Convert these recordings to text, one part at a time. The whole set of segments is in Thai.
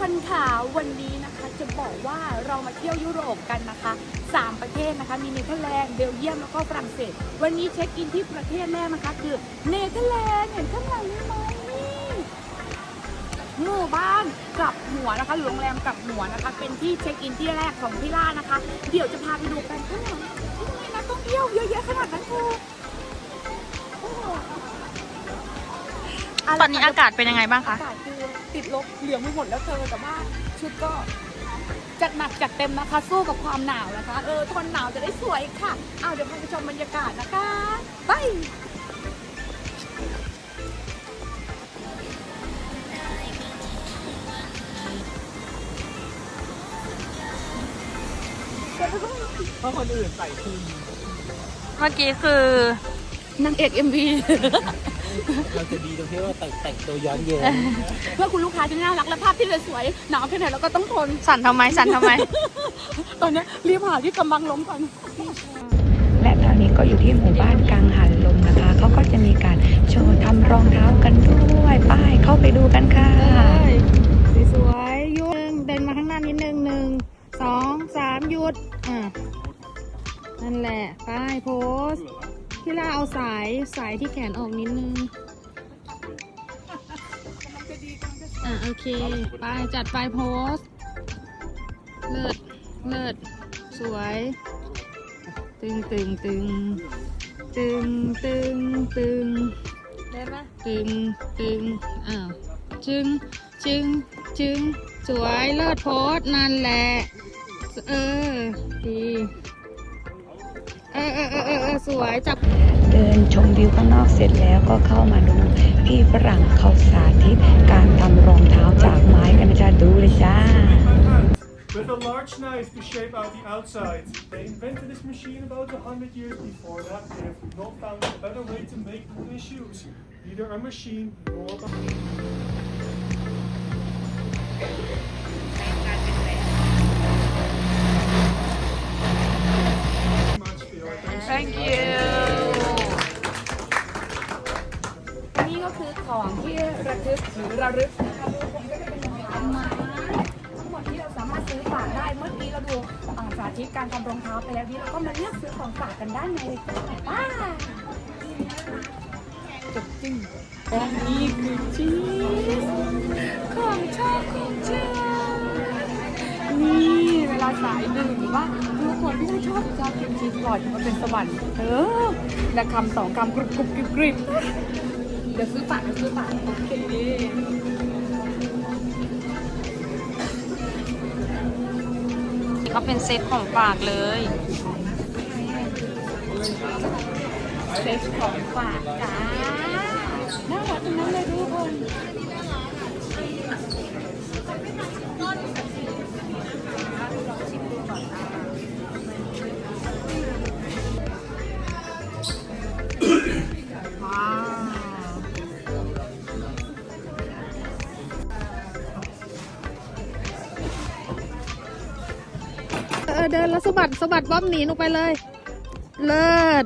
คนขาวันนี้นะคะจะบอกว่าเรามาเที่ยวยุโรปกันนะคะสามประเทศนะคะ มีเนเธอร์แลนด์เบลเยียมแล้วก็ฝรั่งเศส วันนี้เช็คอินที่ประเทศแรกนะคะ คือเนเธอร์แลนด์เห็นข้างหลังนี้ไหมหมู่บ้านกลับหัวนะคะหรือโรงแรมกลับหัวนะคะ เป็นที่เช็คอินที่แรกของพี่ล่านะคะ เดี๋ยวจะพาไปดูกันข้างหลังที่มีนักท่องเที่ยวเยอะแยะขนาดนั้นคือ ตอนนี้ค่ะอากาศเป็นยังไงบ้างคะอากาศคือติดลบเหลืองไปหมดแล้วเธอแต่ว่าชุดก็จัดหนักจัดเต็มนะคะ สู้กับความหนาวนะคะ เออทนหนาวจะได้สวยค่ะเอาเดี๋ยวพาไปชมบรรยากาศนะคะไปเพราะคนอื่นใส่คุมเมื่อกี้คือนางเอก MV เราจะดีตรงที่ว่าแต่งแต่งตัวย้อนแย้งเพื่อคุณลูกค้าที่น่ารักและภาพที่สวยๆหนาวแค่ไหนเราก็ต้องทน สั่นทำไมสั่นทำไม ตอนนี้รีบหาที่กำบังล้มก่อน และตอนนี้ก็อยู่ที่หมู่บ้านกลางหันลมนะคะ เขาก็จะมีการโชว์ทำรองเท้ากันด้วยไป้ายเข้าไปดูกันค่ะ สวยๆหยุดเดินมาข้างหน้านิดนึงหนึ่งสองสามหยุดอะนั่นแหละไปโพส พี่ล่าเอาสายสายที่แขนออกนิดนึง อะโอเค ไปจัดไปโพส เลิศ เลิศ สวย ตึงตึงตึงตึงตึงตึงเล่นไหมตึงตึงอ้าวจึงจึงจึงสวยเลิศโพสต์นั่นแหละ เออ ดี เออเออเออเออเออสวยจับเดินชมวิวข้างนอกเสร็จแล้วก็เข้ามาดูพี่ฝรั่งเขาสาธิตการทำรองเท้าจากไม้กันนะจ้าดูเลยจ้า With a large knife to shape out the outside. They invented this machine about 100 years before that. They have not found a better way to make wooden shoes. Neither a machine nor a ของที่ระลึกหรือระลึกนะคะทั้งหมดที่เราสามารถซื้อฝากได้เมื่อกี้เราดูอ่าสาธิตการทำรองเท้าไปแล้วนี่เราก็มาเลือกซื้อของฝากกันด้านในบ้าป้าจบจริงและนี่คือชีสของชอบของเชื่อนี่เวลาสายดื่มหรือว่าทุกคนที่ชอบชอบกินชีสปล่อยมันเป็นสวรรค์เออและคำสองคำกรุบกรุบกริบกริบ เดี๋ยวซื้อปากเดี๋ยวซื้อปากโอเคเขาเป็นเซตของฝากเลยเซตของฝากจ้าน่ารักตรงนั้นเลยทุกคน อเดินแล้วสะบัดสะบัดบ๊อบหนีลงไปเลย เลิศ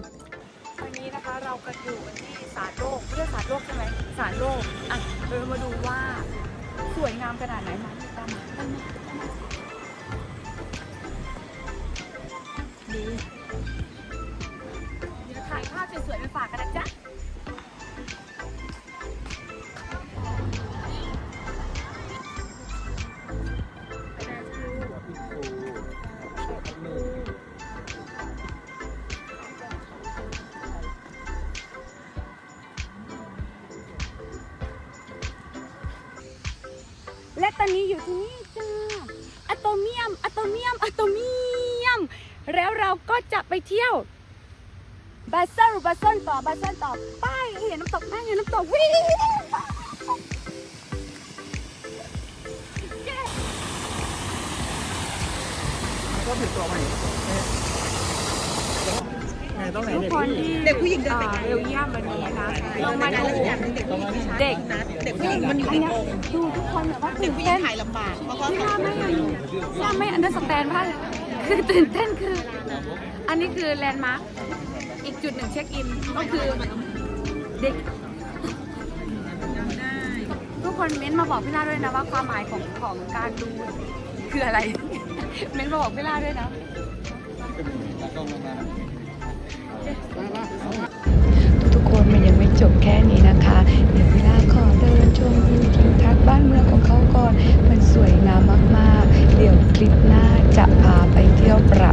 วันนี้นะคะเราก็อยู่ที่ศาลโลกเรียกศาลโลกใช่ไหมศาลโลกอะเรามาดูว่าสวยงามขนาดไหนมาตามมา และตอนนี้อยู่ที่นี่จ้าอะโตเมียมอะโตเมียมอะโตเมียม แล้วเราก็จะไปเที่ยวบาเซลบาเซนต่อบาเซนต่อไป้ายเห็นน้ำตกแม่เห็นน้ำตกวิ่งก็ผิดตัวใหม่ไง ต้องไหนทุกเด็กคนผู้หญิงที่อ่าเบลเยียมวันนี้นะเรามาดู เด็กเด็กผู้หญิงมันอยู่อันเนี้ยดูทุกคนแบบว่าตื่นเต้นถ่ายลำบากเพราะว่าย่าไม่ย่าไม่อันเดอร์สแตนว่าคือตื่นเต้นคือ อันนี้คือแลนด์มาร์คอีกจุดหนึ่งเช็คอินก็คือเด็ก ทุกคนเม้นต์มาบอกพี่ล่าด้วยนะว่าความหมายของของการดูคืออะไร เม้นต์มาบอกพี่ล่าด้วยนะ ทุกๆคนมันยังไม่จบแค่นี้นะคะ เดี๋ยวเวลาขอเดินชมวิวทิวทัศน์บ้านเมืองของเขาก่อน มันสวยงามมากๆ เดี๋ยวคลิปหน้าจะพาไปเที่ยวประ